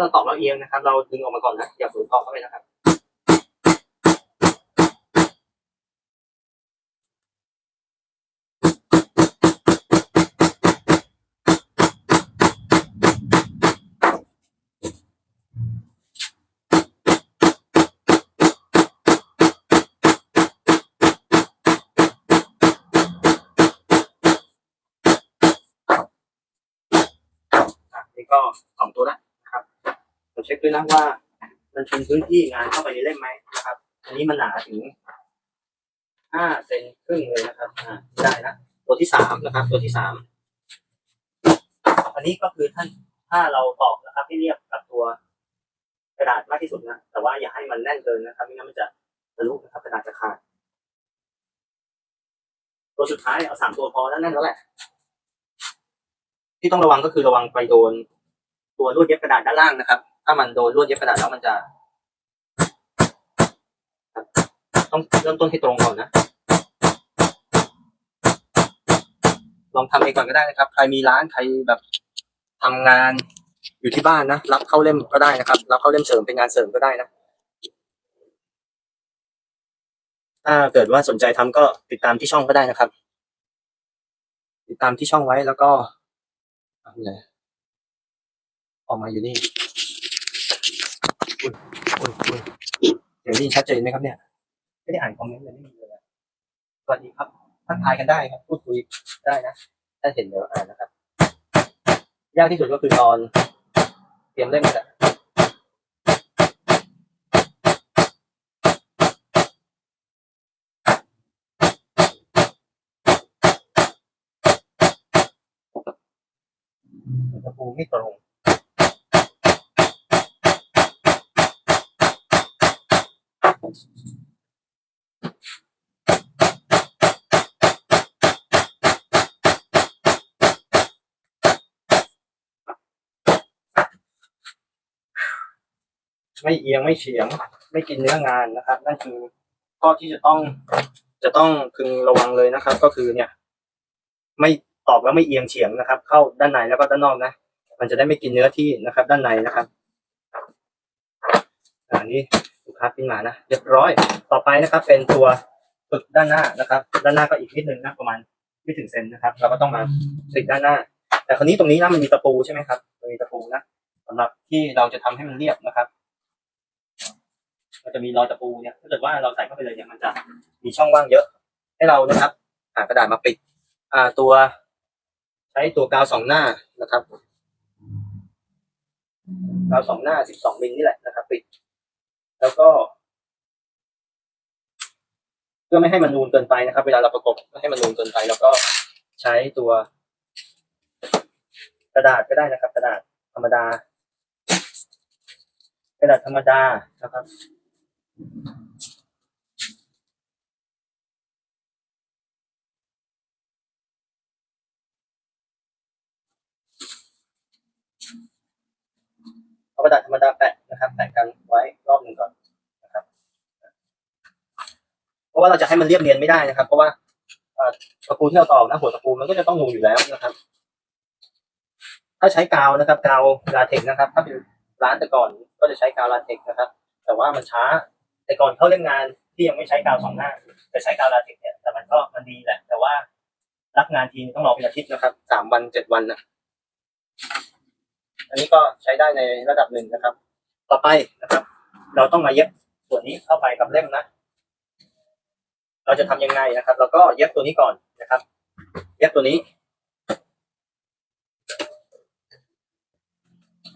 าเราตอบเราเอียงนะครับ เราดึงออกมาก่อนนะอย่าฝืนตอบเข้าไปนะครับ ช็คด้วยนะว่า มันเป็นพื้นที่งานเข้าไปในเล่มไหมนะครับ อันนี้มันหนาถึงห้าเซนครึ่งเลยนะครับอ่าได้นะตัวที่สามนะครับ ตัวที่สามอันนี้ก็คือท่านถ้าเราตอกนะครับให้เรียบกับตัวกระดาษมากที่สุดนะแต่ว่าอย่าให้มันแน่นเกินนะครับไม่งั้นมันจะทะลุนะครับกระดาษจะขาดตัวสุดท้ายเอาสามตัวพอแล้วนั่นแล้วแหละ ที่ต้องระวังก็คือระวังไปโดน ตัวลวดเย็บกระดาษด้านล่างนะครับ ถ้ามันโดนลวดเย็บกระดาษแล้วมันจะ ต้องเริ่มต้นที่ตรงก่อนนะ ลองทำเองก่อนก็ได้นะครับ ใครมีร้านใครแบบทำงานอยู่ที่บ้านนะ รับเข้าเล่มก็ได้นะครับ รับเข้าเล่มเสริมเป็นงานเสริมก็ได้นะ ถ้าเกิดว่าสนใจทำก็ติดตามที่ช่องก็ได้นะครับ ติดตามที่ช่องไว้แล้วก็อาเลยออกมาอยู่นี่ เดี๋ยวนี้ชัดเจนไหมครับเนี่ย ไม่ได้อ่านคอมเมนต์เลยไม่มีเลยอะสวัสดีครับทักทายกันได้ครับ พูดคุยได้นะ ถ้าเห็นเดี๋ยวอ่านนะครับ ยากที่สุดก็คือตอน เตรียมเล่มนี่แหละตะปูไม่ตรง ไม่เอียงไม่เฉียง ไม่กินเนื้องานนะครับ นั่นคือข้อที่จะต้องจะต้องพึงระวังเลยนะครับ ก็คือเนี่ย ไม่ตอกแล้วไม่เอียงเฉียงนะครับ เข้าด้านในแล้วก็ด้านนอกนะมันจะได้ไม่กินเนื้อที่นะครับ ด้านในนะครับอันนี้ลูกค้าปิ้งมานะเรียบร้อยต่อไปนะครับ เป็นตัวฝึกด้านหน้านะครับ ด้านหน้าก็อีกนิดนึงนะประมาณไม่ถึงเซนนะครับ เราก็ต้องมาติดด้านหน้า แต่คราวนี้ตรงนี้นะมันมีตะปูใช่ไหมครับมันมีตะปูนะสำหรับที่เราจะทำให้มันเรียบนะครับ มันจะมีรอยตะปูเนี่ยถ้าเกิดว่าเราใส่เข้าไปเลยเนี่ยมันจะมีช่องว่างเยอะ ให้เรานะครับหากระดาษมาปิด อ่าตัว ใช้ตัวกาวสองหน้านะครับกาวสองหน้าสิบสองมิลนี่แหละนะครับ ปิด แล้วก็เพื่อไม่ให้มันนูนเกินไปนะครับ เวลาเราประกบไม่ให้มันนูนเกินไป แล้วก็ใช้ตัว กระดาษก็ได้นะครับ กระดาษธรรมดากระดาษธรรมดานะครับ เอากระดาษธรรมดาแปะนะครับแปะกันไว้รอบหนึ่งก่อนนะครับ เพราะว่าเราจะให้มันเรียบเนียนไม่ได้นะครับ เพราะว่าตะปูที่เราตอกนะหัวตะปูมันก็จะต้องนูอยู่แล้วนะครับ ถ้าใช้กาวนะครับ กาวลาเทกนะครับ ถ้าเป็นร้านแต่ก่อนก็จะใช้กาวลาเทกนะครับ แต่ว่ามันช้า แต่ก่อนเข้าเล่นงานที่ยังไม่ใช้กาวสองหน้าจะใช้กาวลาเทกซ์เนี่ยแต่มันก็มันดีแหละ แต่ว่ารับงานทีต้องรอเป็นอาทิตย์นะครับสามวันเจ็ดวันนะอันนี้ก็ใช้ได้ในระดับหนึ่งนะครับ ต่อไปนะครับ เราต้องมาเย็บส่วนนี้เข้าไปกับเล่มนะเราจะทำยังไงนะครับเราก็เย็บตัวนี้ก่อนนะครับ เย็บตัวนี้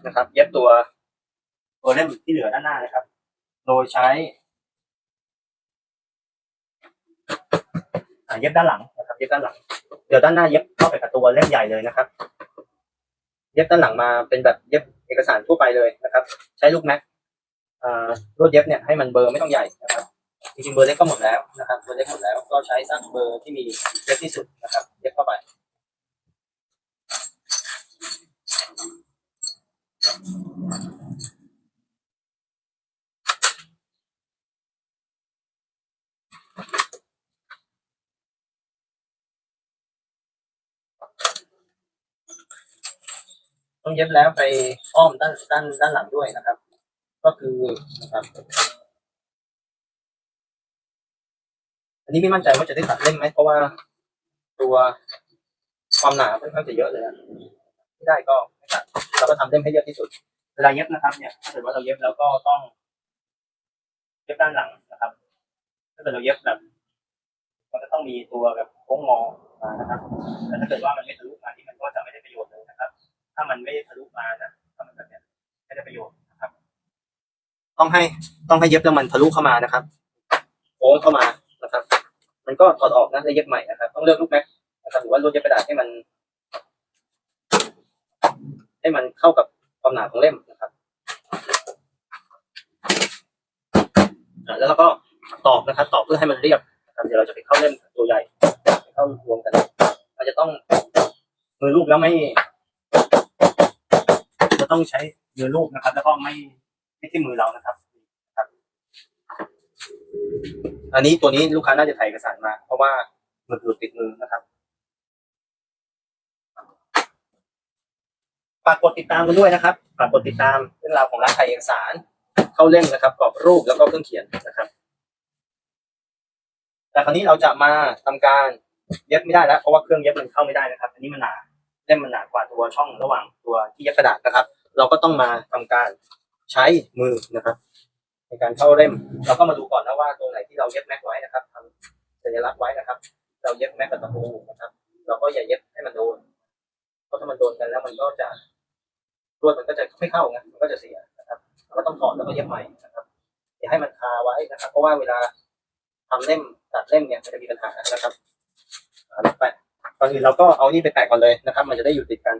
นะครับ เย็บตัวตัวเล่มที่เหลือด้านหน้านะครับ โดยใช้อ่า เย็บด้านหลังนะครับเย็บด้านหลัง เดี๋ยวด้านหน้าเย็บเข้าไปกับตัวเล่มใหญ่เลยนะครับ เย็บด้านหลังมาเป็นแบบเย็บเอกสารทั่วไปเลยนะครับ ใช้ลูกแม็กอ่าลวดเย็บเนี่ยให้มันเบอร์ไม่ต้องใหญ่นะครับจริงๆเบอร์เล็กก็หมดแล้วนะครับเบอร์เล็กหมดแล้วก็ใช้สักเบอร์ที่มีเล็กที่สุดนะครับ เย็บเข้าไป ต้องเย็บแล้วไปอ้อมด้านด้านด้านหลังด้วยนะครับ ก็คือนะครับ อันนี้ไม่มั่นใจว่าจะได้ตัดเล่มไหมเพราะว่าตัวความหนาค่อนข้างจะเยอะเลยอะไม่ได้ก็ไม่ตัดเราก็ทำเล่มให้เยอะที่สุดเวลาเย็บนะครับ เนี่ยถ้าเกิดว่าเราเย็บแล้วก็ต้อง เย็บด้านหลังนะครับ ถ้าเกิดเราเย็บแบบมันก็ต้องมีตัวแบบโค้งงอมานะครับแต่ถ้าเกิดว่ามันไม่ทะ ต้องให้ต้องให้เย็บแล้วมันทะลุเข้ามานะครับโค้งเข้ามานะครับ มันก็ถอดออกนะแล้วเย็บใหม่นะครับ ต้องเลือกลูกแม็กนะครับหรือว่าลวดเย็บกระดาษให้มัน ให้มันเข้ากับความหนาของเล่มนะครับอ่าแล้วเราก็ตอกนะครับ ตอกเพื่อให้มันเรียบนะครับเดี๋ยวเราจะไปเข้าเล่มตัวใหญ่เข้ารวมกันเราจะต้องมือรูปแล้วไม่จะต้องใช้มือรูปนะครับ แล้วก็ไม่่ที่มือเรานะครับครับ อันนี้ตัวนี้ลูกค้าน่าจะถ่ายเอกสารมา เพราะว่ามันหลุดติดมือนะครับฝากกดติดตามกันด้วยนะครับฝากกดติดตามเรื่องราวของร้านถ่ายเอกสาร เข้าเล่มนะครับกรอบรูปแล้วก็เครื่องเขียนนะครับ แต่คราวนี้เราจะมาทำการเย็บไม่ได้แล้วเพราะว่าเครื่องเย็บมันเข้าไม่ได้นะครับ อันนี้มันหนาเล่มมันหนากว่าตัวช่องระหว่างตัวที่เย็บกระดาษนะครับ เราก็ต้องมาทำการ ใช้มือนะครับ ในการเข้าเล่ม เราก็มาดูก่อนนะว่าตรงไหนที่เราเย็บแม็กไว้นะครับทำสัญลักษณ์ไว้นะครับ เราเย็บแม็กกับตะปูนะครับ เราก็อย่าเย็บให้มันโดนเพราะถ้ามันโดนกันแล้วมันก็จะรวดมันก็จะไม่เข้าไงมันก็จะเสียนะครับเราก็ต้องถอดแล้วก็เย็บใหม่นะครับอย่าให้มันคาไว้นะครับ เพราะว่าเวลาทำเล่มตัดเล่มเนี่ยมันจะมีปัญหานะครับแปะก่อนอื่นเราก็เอานี่ไปแปะก่อนเลยนะครับ มันจะได้อยู่ติดกัน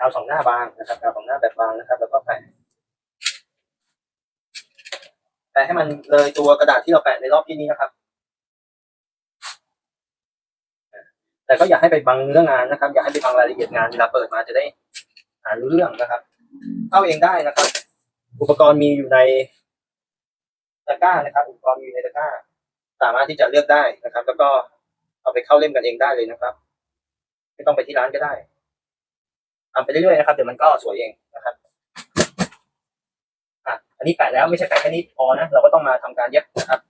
ดาวสองหน้าบางนะครับดาวสองหน้าแบบบางนะครับ แล้วก็แปะแปะให้มันเลยตัวกระดาษที่เราแปะในรอบที่นี้นะครับ แต่ก็อย่าให้ไปบังเรื่องงานนะครับ อย่าให้ไปบังรายละเอียดงานเวลาเปิดมาจะได้อ่านรู้เรื่องนะครับเข้าเองได้นะครับ อุปกรณ์มีอยู่ในตะกร้านะครับ อุปกรณ์มีอยู่ในตะกร้า สามารถที่จะเลือกได้นะครับ แล้วก็เอาไปเข้าเล่มกันเองได้เลยนะครับ ไม่ต้องไปที่ร้านก็ได้ ทำไปเรื่อยๆนะครับเดี๋ยวมันก็สวยเองนะครับอะอันนี้แปะแล้วไม่ใช่แปะแค่นี้พอนะเราก็ต้องมาทำการเย็บนะครับ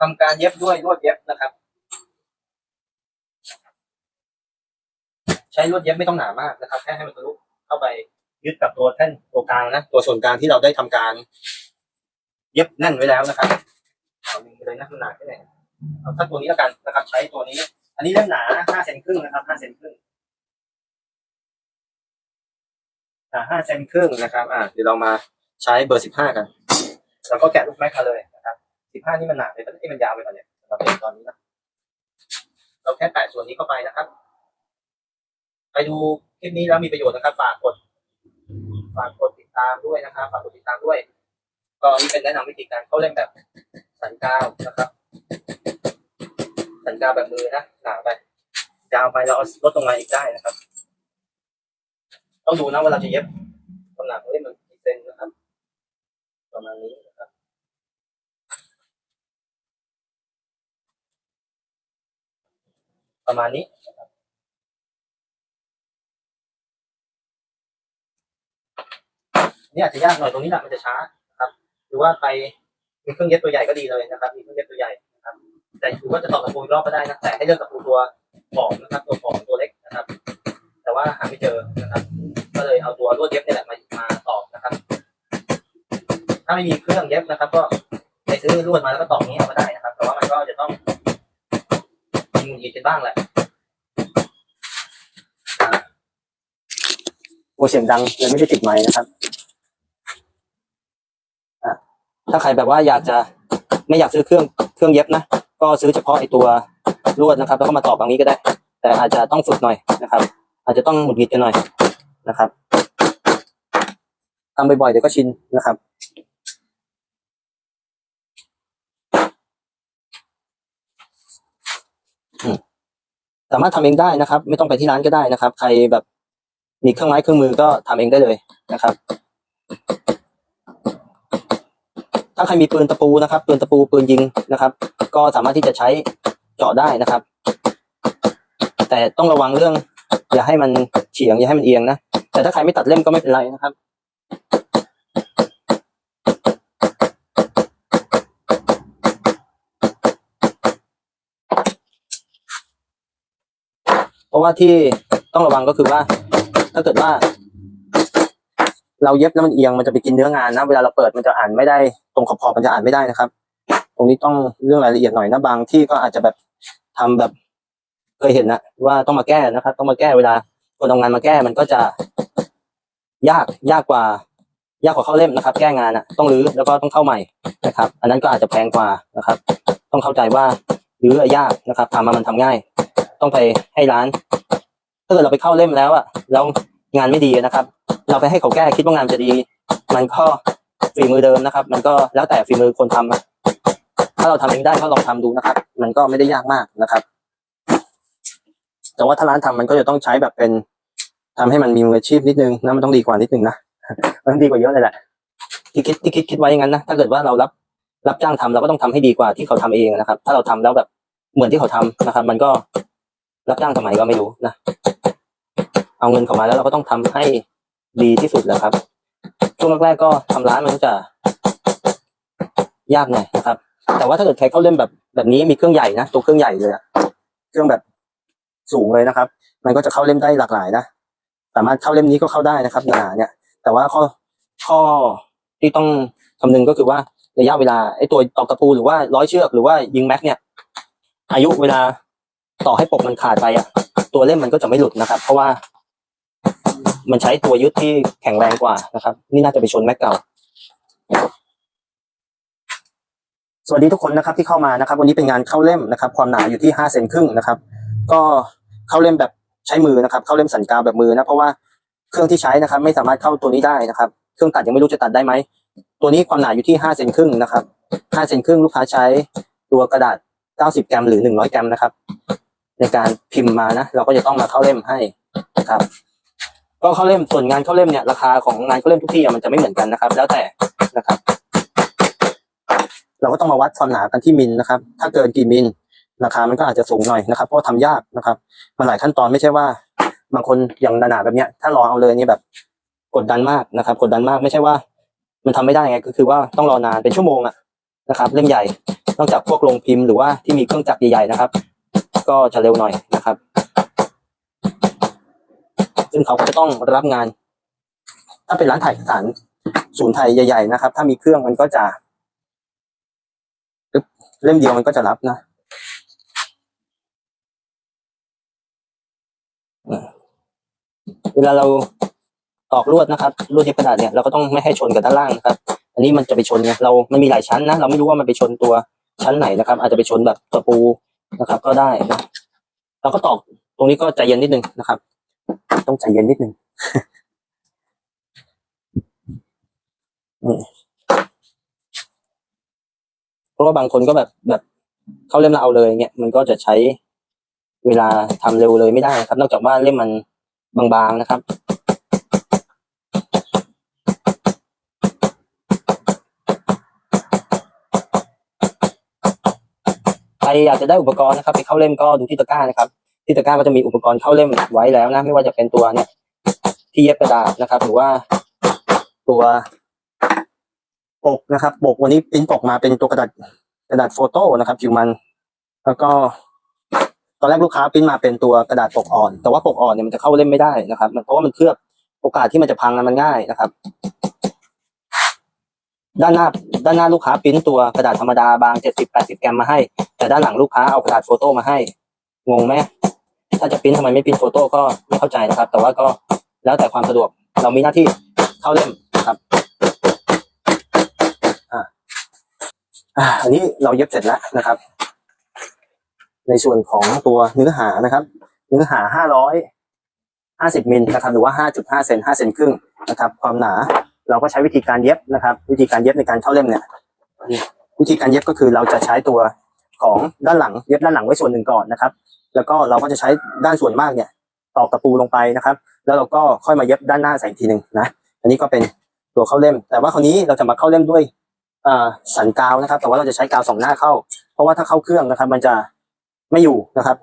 ทำการเย็บด้วยลวดเย็บนะครับ ใช้ลวดเย็บไม่ต้องหนามากนะครับแค่ให้มันทะลุเข้าไปยึดกับตัวแท่นตัวกลางนะตัวส่วนกลางที่เราได้ทำการ เย็บแน่นไว้แล้วนะครับเอาหนึ่งไปเลยนะมันหนาแค่ไหนเอาถ้าตัวนี้แล้วกันนะครับ ใช้ตัวนี้ อันนี้เล่มหนาห้าเซนครึ่งนะครับห้าเซนครึ่งอ่าห้าเซนครึ่งนะครับ อ่าเดี๋ยวเรามาใช้เบอร์สิบห้ากัน แล้วก็แกะลูกแม็กมาเลยนะครับสิบห้านี่มันหนาไปปะที่มันยาวไปก่อนเนี่ยสำหรับเป็นตอนนี้นะเราแค่แตะส่วนนี้เข้าไปนะครับ ไปดูคลิปนี้แล้วมีประโยชน์นะครับ ฝากกด ฝากกดติดตามด้วยนะครับ ฝากกดติดตามด้วย ก็นี่เป็นแนะนำวิธีการเข้าเล่นแบบสันกาวนะครับ สันกาวแบบมือนะหนาไปยาวไปเราเอาลดตรงมาอีกได้นะครับ ต้องดูนะว่าเราจะเย็บความหนาของเล่มมันกี่เซนนะครับ ประมาณนี้นะครับประมาณนี้นะครับนี่อาจจะยากหน่อยตรงนี้แหละมันจะช้านะครับ หรือว่าใครมีเครื่องเย็บตัวใหญ่ก็ดีเลยนะครับ มีเครื่องเย็บตัวใหญ่ แต่ถือว่าจะต่อตะปูรอบก็ได้นะแต่ให้เลือกตะปูตัวผอมนะครับตัวผอมตัวเล็กนะครับ แต่ว่าหาไม่เจอนะครับ ก็เลยเอาตัวลวดเย็บนี่แหละมามาตอกนะครับ ถ้าไม่มีเครื่องเย็บนะครับ ก็ไปซื้อลวดมาแล้วก็ตอกนี้เอาก็ได้นะครับ แต่ว่ามันก็จะต้องมีหงุดหงิดกันบ้างแหละโอเสียงดังเลยไม่ได้ติดไมค์นะครับถ้าใครแบบว่าอยากจะไม่อยากซื้อเครื่องเครื่องเย็บนะ ก็ซื้อเฉพาะไอตัวลวดนะครับ แล้วก็มาต่อบางนี้ก็ได้ แต่อาจจะต้องฝึกหน่อยนะครับ อาจจะต้องหงุดหงิดกันหน่อยนะครับทำบ่อยๆเดี๋ยวก็ชินนะครับสามารถทำเองได้นะครับ ไม่ต้องไปที่ร้านก็ได้นะครับ ใครแบบมีเครื่องไม้เครื่องมือก็ทำเองได้เลยนะครับ ถ้าใครมีปืนตะปูนะครับปืนตะปูปืนยิงนะครับ ก็สามารถที่จะใช้เจาะได้นะครับ แต่ต้องระวังเรื่อง อย่าให้มันเฉียงอย่าให้มันเอียงนะแต่ถ้าใครไม่ตัดเล่มก็ไม่เป็นไรนะครับเพราะว่าที่ต้องระวังก็คือว่า ถ้าเกิดว่า เราเย็บแล้วมันเอียงมันจะไปกินเนื้องานนะ เวลาเราเปิดมันจะอ่านไม่ได้ตรงขอบๆมันจะอ่านไม่ได้นะครับ ตรงนี้ต้องเรื่องรายละเอียดหน่อยนะบางที่ก็อาจจะแบบทำแบบเคยเห็นนะว่าต้องมาแก้นะครับ ต้องมาแก้เวลาคนเอางานมาแก้มันก็จะ ยากยากกว่า ยากกว่าเข้าเล่มนะครับ แก้งานอะ ต้องรื้อแล้วก็ต้องเข้าใหม่นะครับ อันนั้นก็อาจจะแพงกว่านะครับ ต้องเข้าใจว่ารื้ออะยากนะครับทำมามันทำง่าย ต้องไปให้ร้านถ้าเกิดเราไปเข้าเล่มแล้วอะแล้วงานไม่ดีนะครับ เราไปให้เขาแก้คิดว่างานจะดี มันก็ฝีมือเดิมนะครับ มันก็แล้วแต่ฝีมือคนทำอะถ้าเราทำเองได้ก็ลองทำดูนะครับ มันก็ไม่ได้ยากมากนะครับ แต่ว่าถ้าร้านทำมันก็จะต้องใช้แบบเป็นทำให้มันมีมืออาชีพนิดนึงนะมันต้องดีกว่านิดนึงนะมันดีกว่าเยอะเลยแหละที่คิดที่คิดคิดไว้อย่างนั้นนะถ้าเกิดว่าเรารับรับจ้างทำเราก็ต้องทำให้ดีกว่าที่เขาทำเองนะครับ ถ้าเราทำแล้วแบบเหมือนที่เขาทำนะครับ มันก็รับจ้างทำไมก็ไม่รู้นะเอาเงินเข้ามาแล้วเราก็ต้องทำให้ ดีที่สุดแหละครับ ช่วงแรกๆก็ทำร้านมันก็จะยากหน่อยนะครับ แต่ว่าถ้าเกิดใครเข้าเล่มแบบแบบนี้มีเครื่องใหญ่นะตัวเครื่องใหญ่เลยอะเครื่องแบบสูงเลยนะครับ มันก็จะเข้าเล่มได้หลากหลายนะสามารถเข้าเล่มนี้ก็เข้าได้นะครับหนาเนี่ย แต่ว่าข้อข้อที่ต้องคำนึงก็คือว่าระยะเวลาไอ้ตัวตอกตะปูหรือว่าร้อยเชือกหรือว่ายิงแม็กเนี่ย อายุเวลาต่อให้ปกมันขาดไปอะ ตัวเล่มมันก็จะไม่หลุดนะครับ เพราะว่า มันใช้ตัวยึดที่แข็งแรงกว่านะครับ นี่น่าจะไปชนแม็กเก่า สวัสดีทุกคนนะครับที่เข้ามานะครับ วันนี้เป็นงานเข้าเล่มนะครับ ความหนาอยู่ที่ห้าเซนครึ่งนะครับ ก็เข้าเล่มแบบใช้มือนะครับ เข้าเล่มสันกาวแบบมือนะ เพราะว่าเครื่องที่ใช้นะครับ ไม่สามารถเข้าตัวนี้ได้นะครับ เครื่องตัดยังไม่รู้จะตัดได้ไหม ตัวนี้ความหนาอยู่ที่ห้าเซนครึ่งนะครับห้าเซนครึ่งลูกค้าใช้ตัวกระดาษเก้าสิบกรัมหรือหนึ่งร้อยกรัมนะครับ ในการพิมพ์มานะ เราก็จะต้องมาเข้าเล่มให้นะครับ ก็เข้าเล่มส่วนงานเข้าเล่มเนี่ยราคาของงานเข้าเล่มทุกที่มันจะไม่เหมือนกันนะครับ แล้วแต่นะครับ เราก็ต้องมาวัดความหนากันที่มิลนะครับ ถ้าเกินกี่มิลราคามันก็อาจจะสูงหน่อยนะครับเพราะทำยากนะครับมันหลายขั้นตอนไม่ใช่ว่า บางคนอย่างหนาๆแบบเนี้ย ถ้ารอเอาเลยนี่แบบกดดันมากนะครับ กดดันมากไม่ใช่ว่า มันทำไม่ได้ไงก็คือว่าต้องรอนานเป็นชั่วโมงอะนะครับ เล่มใหญ่นอกจากพวกโรงพิมพ์หรือว่าที่มีเครื่องจักรใหญ่ๆนะครับ ก็จะเร็วหน่อยนะครับ ซึ่งเขาก็จะต้องรับงาน ถ้าเป็นร้านถ่ายเอกสารศูนย์ไทยใหญ่ๆนะครับ ถ้ามีเครื่องมันก็จะเล่มเดียวมันก็จะรับนะเวลาเราตอกลวดนะครับลวดเย็บกระดาษเนี่ยเราก็ต้องไม่ให้ชนกับด้านล่างนะครับ อันนี้มันจะไปชนไงเรามันมีหลายชั้นนะเราไม่รู้ว่ามันไปชนตัวชั้นไหนนะครับ อาจจะไปชนแบบตะปูนะครับ ก็ได้นะเราก็ตอกตรงนี้ก็ใจเย็นนิดนึงนะครับ ต้องใจเย็นนิดนึงเพราะว่าบางคนก็แบบแบบเข้าเล่มแล้วเอาเลยเนี่ยมันก็จะใช้เวลาทำเร็วเลยไม่ได้นะครับ นอกจากว่าเล่มมันบางๆนะครับใครอยากจะได้อุปกรณ์นะครับ ไปเข้าเล่มก็ดูที่ตะกร้านะครับ ที่ตะกร้าก็จะมีอุปกรณ์เข้าเล่มไว้แล้วนะไม่ว่าจะเป็นตัวเนี่ยที่เย็บกระดาษนะครับ หรือว่าตัวปกนะครับปกวันนี้ปิ้นปกมาเป็นตัวกระดาษกระดาษโฟโต้นะครับผิวมัน แล้วก็ ตอนแรกลูกค้าปิ้นมาเป็นตัวกระดาษปกอ่อน แต่ว่าปกอ่อนเนี่ยมันจะเข้าเล่มไม่ได้นะครับ มันเพราะว่ามันเคลือบโอกาสที่มันจะพังนะมันง่ายนะครับ ด้านหน้า ด้านหน้าลูกค้าปิ้นตัวกระดาษธรรมดาบางเจ็ดสิบแปดสิบแกรมมาให้ แต่ด้านหลังลูกค้าเอากระดาษโฟโต้มาให้ งงไหม ถ้าจะปริ้นทำไมไม่ปริ้นโฟโต้ก็ไม่เข้าใจนะครับ แต่ว่าก็แล้วแต่ความสะดวก เรามีหน้าที่เข้าเล่มครับอ่าอ่าอันนี้เราเย็บเสร็จแล้วนะครับ ในส่วนของตัวเนื้อหานะครับ เนื้อหาห้าร้อยห้าสิบมิลนะครับหรือว่าห้าจุดห้าเซนห้าเซนครึ่งนะครับ ความหนาเราก็ใช้วิธีการเย็บนะครับ วิธีการเย็บในการเข้าเล่มเนี่ยวิธีการเย็บก็คือเราจะใช้ตัวของด้านหลังเย็บด้านหลังไว้ส่วนหนึ่งก่อนนะครับ แล้วก็เราก็จะใช้ด้านส่วนมากเนี่ยตอกตะปูลงไปนะครับ แล้วเราก็ค่อยมาเย็บด้านหน้าใส่อีกทีหนึ่งนะ อันนี้ก็เป็นตัวเข้าเล่ม แต่ว่าคราวนี้เราจะมาเข้าเล่มด้วยสันกาวนะครับ แต่ว่าเราจะใช้กาวสองหน้าเข้า เพราะว่าถ้าเข้าเครื่องนะครับ มันจะไม่อยู่นะครับ